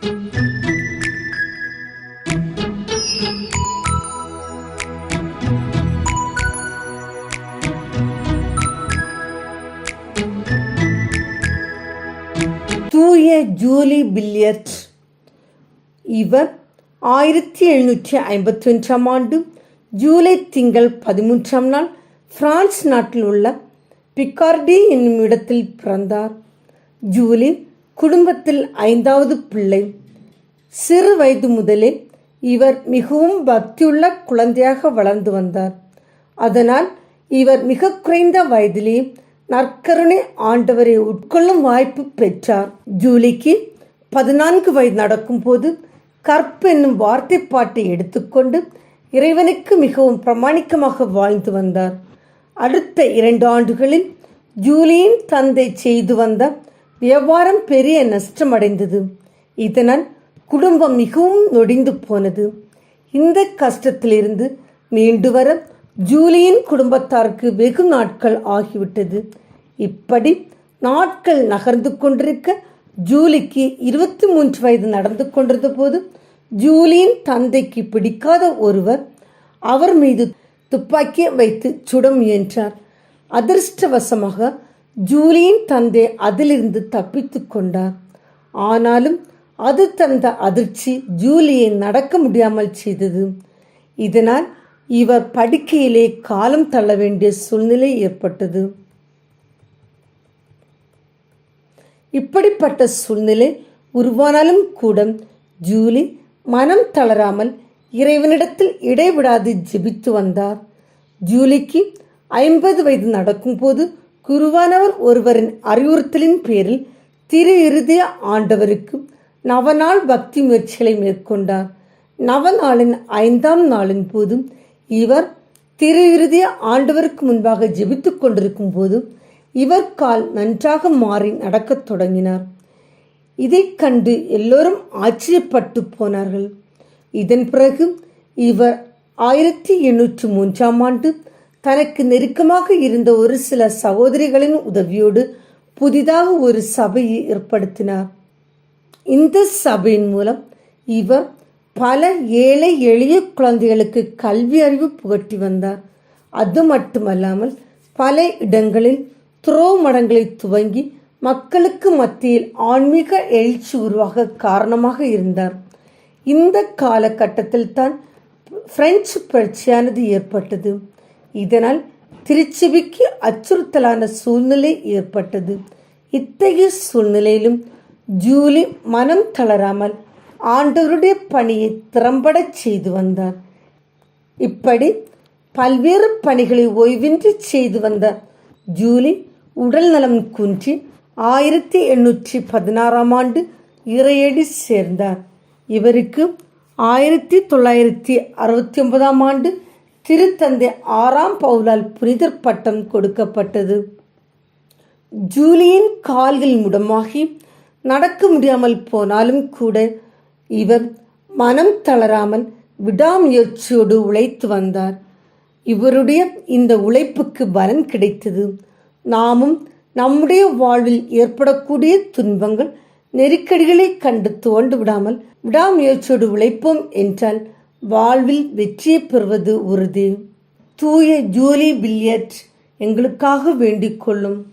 தூய Julie billiard. இவர் ஆயிரத்தி எழுநூற்றி ஐம்பத்தி ஒன்றாம் ஆண்டு ஜூலை திங்கள் பதிமூன்றாம் நாள் பிரான்ஸ் நாட்டில் உள்ள பிகார்டி என்னும் இடத்தில் பிறந்தார். ஜூலி குடும்பத்தில் ஐந்தாவது பிள்ளை. சிறு வயது முதலே இவர் மிகவும் பக்தியுள்ள குழந்தையாக வளர்ந்து வந்தார். அதனால் இவர் மிக குறைந்த வயதிலேயே நற்கருணை ஆண்டவரை உட்கொள்ளும் வாய்ப்பு பெற்றார். ஜூலிக்கு பதினான்கு வயது நடக்கும்போது கற்பு என்னும் வார்த்தை பாட்டை எடுத்துக்கொண்டு இறைவனுக்கு மிகவும் பிரமாணிக்கமாக வாழ்ந்து வந்தார். அடுத்த இரண்டு ஆண்டுகளில் ஜூலியின் தந்தை செய்து வந்த வியாபாரம் பெரிய நஷ்டமடைந்தது? இதனால் குடும்பம் மிகவும் நொடிந்து போனது. இந்த கஷ்டத்திலிருந்து மீண்டு வர ஜூலியின் குடும்பத்தாருக்கு வெகு நாட்கள் ஆகிவிட்டது. இப்படி நாட்கள் நகர்ந்து கொண்டிருக்க ஜூலிக்கு இருபத்தி மூன்று வயது நடந்து கொண்டிருந்த போது ஜூலியின் தந்தைக்கு பிடிக்காத ஒருவர் அவர் மீது துப்பாக்கியை வைத்து சுட முயன்றார் அதிர்ஷ்டவசமாக ஜூலியின் தந்தை அதிலிருந்து தப்பித்து கொண்டார். ஆனாலும் அது தந்த அதிர்ச்சி ஜூலியை நடக்க முடியாமல் செய்தது. இதனால் இவர் படுக்கையிலே காலம் தள்ள வேண்டிய சூழ்நிலை ஏற்பட்டது. இப்படிப்பட்ட சூழ்நிலை உருவானாலும் கூட ஜூலி மனம் தளராமல் இறைவனிடத்தில் இடைவிடாது ஜெபித்து வந்தார். ஜூலிக்கு ஐம்பது வயது நடக்கும்போது குருவானவர் ஒருவரின் அறிவுறுத்தலின் பேரில் திரு இறுதிய ஆண்டவருக்கு நவநாள் பக்தி முயற்சிகளை மேற்கொண்டார். நவநாளின் ஐந்தாம் நாளின் போதும் இவர் திரு இறுதிய ஆண்டவருக்கு முன்பாக ஜெபித்துக் கொண்டிருக்கும் போதும் இவர் கால் நன்றாக மாறி நடக்கத் தொடங்கினார். இதைக் கண்டு எல்லோரும் ஆச்சரியப்பட்டு போனார்கள். இதன் பிறகு இவர் ஆயிரத்தி எண்ணூற்று மூன்றாம் ஆண்டு தனக்கு நெருக்கமாக இருந்த ஒரு சில சகோதரிகளின் உதவியோடு புதிதாக ஒரு சபையை ஏற்படுத்தினார். இந்த சபையின் மூலம் இவர் பல ஏழை எளிய குழந்தைகளுக்கு கல்வி அறிவு புகட்டி வந்தார். அது மட்டுமல்லாமல் பல இடங்களில் துறோ மடங்களை துவங்கி மக்களுக்கு மத்தியில் ஆன்மீக எழுச்சி உருவாக காரணமாக இருந்தார். இந்த காலகட்டத்தில் தான் பிரெஞ்சு புரட்சியானது ஏற்பட்டது. இதனால் திருச்சபைக்கு அச்சுறுத்தலான சூழ்நிலை ஏற்பட்டது. இத்தகைய சூழ்நிலையிலும் ஜூலி மனம் தளராமல் ஆண்டவருடைய பணியை திறம்பட செய்து வந்தார். இப்படி பல்வேறு பணிகளை ஓய்வின்றி செய்து வந்தார் ஜூலி உடல் நலம் குன்றி ஆயிரத்தி எண்ணூற்றி பதினாறாம் ஆண்டு இறையடி சேர்ந்தார். இவருக்கு ஆயிரத்தி தொள்ளாயிரத்தி அறுபத்தி ஒன்பதாம் ஆண்டு திருத்தந்தை ஆறாம் பவுலால் புனிதர் பட்டம் கொடுக்கப்பட்டது. ஜூலியின் கால்கள் முடமாகி நடக்க முடியாமல் போனாலும் கூட இவர் மனம் தளராமல் விடாமுயற்சியோடு உழைத்து வந்தார். இவருடைய இந்த உழைப்புக்கு பலன் கிடைத்தது. நாமும் நம்முடைய வாழ்வில் ஏற்படக்கூடிய துன்பங்கள் நெருக்கடிகளை கண்டு துவண்டு விடாமல் விடாமுயற்சியோடு உழைப்போம் என்றால் வாழ்வில் வெற்றியை பெறுவது உறுதி. தூய ஜூலி பில்லியட் எங்களுக்காக வேண்டிக் கொள்ளும்.